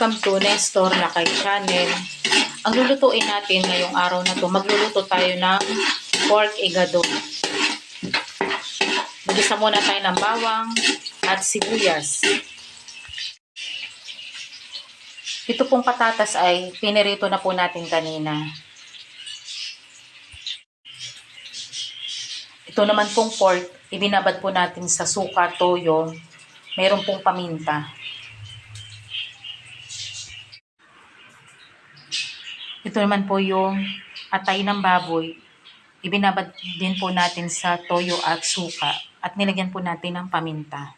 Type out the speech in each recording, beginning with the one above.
Welcome to Nestor Lakay Channel. Ang lulutuin natin ngayong araw na to, magluluto tayo ng pork igado. Magisa muna tayo ng bawang at sibuyas. Ito pong patatas ay pinirito na po natin kanina. Ito naman pong pork, ibinabad po natin sa suka, toyo, mayroon pong paminta. Ito naman po yung atay ng baboy. Ibinabad din po natin sa toyo at suka at nilagyan po natin ng paminta.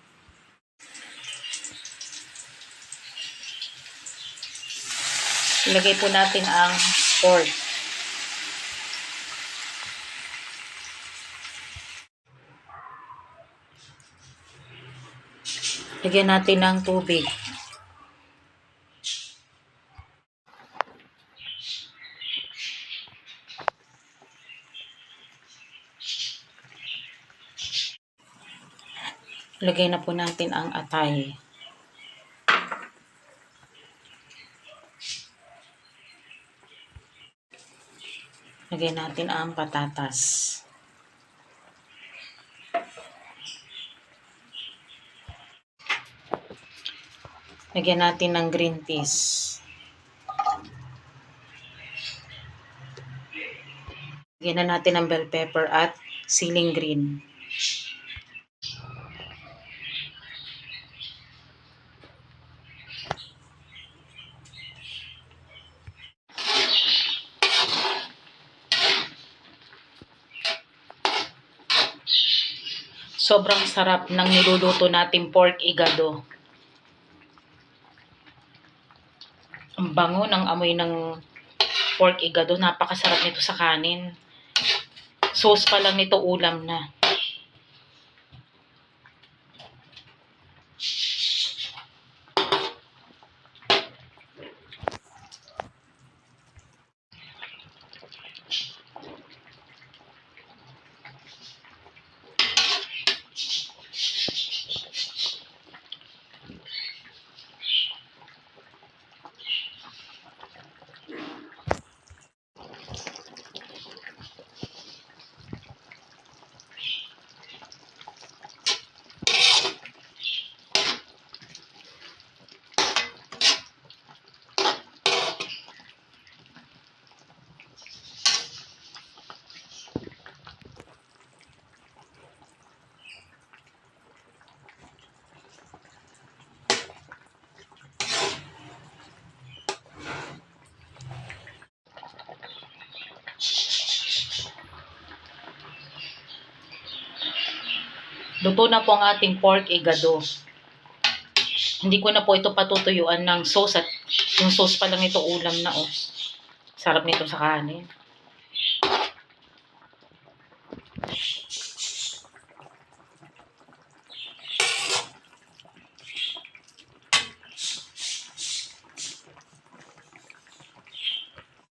Ilagay po natin ang pork. Lagyan natin ng tubig. Lagay na po natin ang atay. Lagay natin ang patatas. Lagyan natin ng green peas. Lagyan na natin ng bell pepper at siling green. Sobrang sarap ng niluluto nating pork igado. Ang bango ng amoy ng pork igado. Napakasarap nito sa kanin. Sauce pa lang nito ulam na. Luto na po ang ating pork igado. Hindi ko na po ito patutuyuan ng sauce at yung sauce pa lang ito ulam na oh. Sarap nito sa kanin.